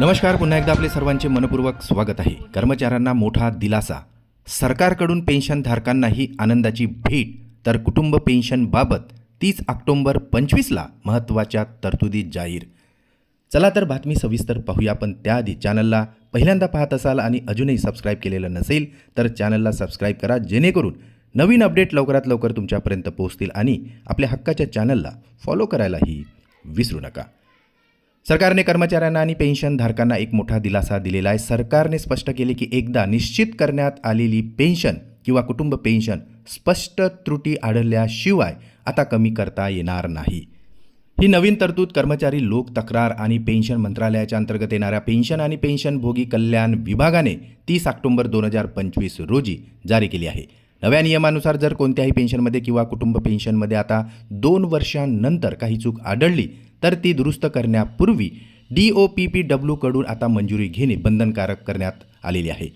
नमस्कार पुन्हा एकदा आपले सर्वांचे मनपूर्वक स्वागत आहे. कर्मचाऱ्यांना मोठा दिलासा. सरकारकडून पेन्शनधारकांनाही आनंदाची भेट तर कुटुंब पेन्शनबाबत तीस ऑक्टोंबर पंचवीसला महत्त्वाच्या तरतुदी जाहीर. चला तर बातमी सविस्तर पाहूया पण त्याआधी चॅनलला पहिल्यांदा पाहत असाल आणि अजूनही सबस्क्राईब केलेलं नसेल तर चॅनलला सबस्क्राईब करा जेणेकरून नवीन अपडेट लवकरात लवकर तुमच्यापर्यंत पोहोचतील आणि आपल्या हक्काच्या चॅनलला फॉलो करायलाही विसरू नका. सरकारने कर्मचाऱ्यांना आणि पेन्शनधारकांना एक मोठा दिलासा दिलेला आहे. सरकारने स्पष्ट केले की एकदा निश्चित करण्यात आलेली पेन्शन किंवा कुटुंब पेन्शन स्पष्ट त्रुटी आढळल्याशिवाय आता कमी करता येणार नाही. ही नवीन तरतूद कर्मचारी लोक तक्रार आणि पेन्शन मंत्रालयाच्या अंतर्गत येणाऱ्या पेन्शन आणि पेन्शनभोगी कल्याण विभागाने तीस ऑक्टोबर दोन हजार पंचवीस रोजी जारी केली आहे. नव्या नियमानुसार जर कोणत्याही पेन्शनमध्ये किंवा कुटुंब पेन्शनमध्ये आता दोन वर्षांनंतर काही चूक आढळली तर ती दुरुस्त करण्यापूर्वी डी ओ पी पी डब्ल्यूकडून आता मंजुरी घेणे बंधनकारक करण्यात आलेली आहे.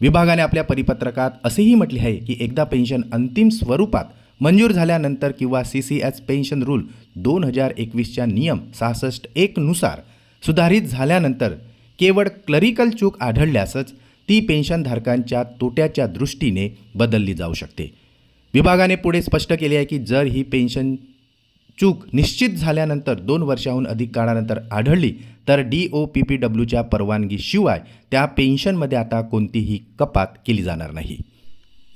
विभागाने आपल्या परिपत्रकात असेही म्हटले आहे की एकदा पेन्शन अंतिम स्वरूपात मंजूर झाल्यानंतर किंवा C C H pension rule दोन हजार एकवीसच्या नियम सहासष्ट एकनुसार सुधारित झाल्यानंतर केवळ क्लरिकल चूक आढळल्यासच ती पेन्शनधारकांच्या तोट्याच्या दृष्टीने बदलली जाऊ शकते. विभागाने पुढे स्पष्ट केले आहे की जर ही पेन्शन चूक निश्चित झाल्यानंतर दोन वर्षाहून अधिक काळानंतर आढळली तर डी ओ पी पी डब्ल्यूच्या परवानगीशिवाय त्या पेन्शनमध्ये आता कोणतीही कपात केली जाणार नाही.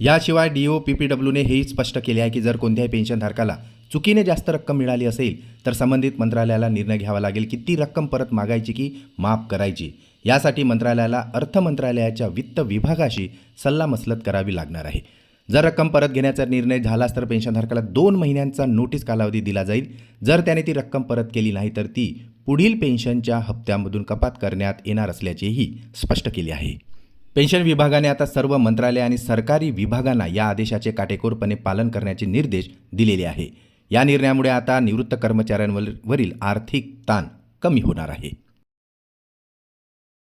याशिवाय डी ओ पी पी डब्ल्यूने हेही स्पष्ट केले आहे की जर कोणत्याही पेन्शनधारकाला चुकीने जास्त रक्कम मिळाली असेल तर संबंधित मंत्रालयाला निर्णय घ्यावा लागेल की ती रक्कम परत मागायची की माफ करायची. यासाठी मंत्रालयाला अर्थ मंत्रालयाच्या वित्त विभागाशी सल्लामसलत करावी लागणार आहे. जर रक्कम परत घेण्याचा निर्णय झालाच तर पेन्शनधारकाला दोन महिन्यांचा नोटीस कालावधी दिला जाईल. जर त्याने ती रक्कम परत केली नाही तर ती पुढील पेन्शनच्या हप्त्यामधून कपात करण्यात येणार असल्याचेही स्पष्ट केले आहे. पेन्शन विभागाने आता सर्व मंत्रालय आणि सरकारी विभागांना या आदेशाचे काटेकोरपणे पालन करण्याचे निर्देश दिलेले आहे. या निर्णयामुळे आता निवृत्त कर्मचाऱ्यांवरील आर्थिक ताण कमी होणार आहे.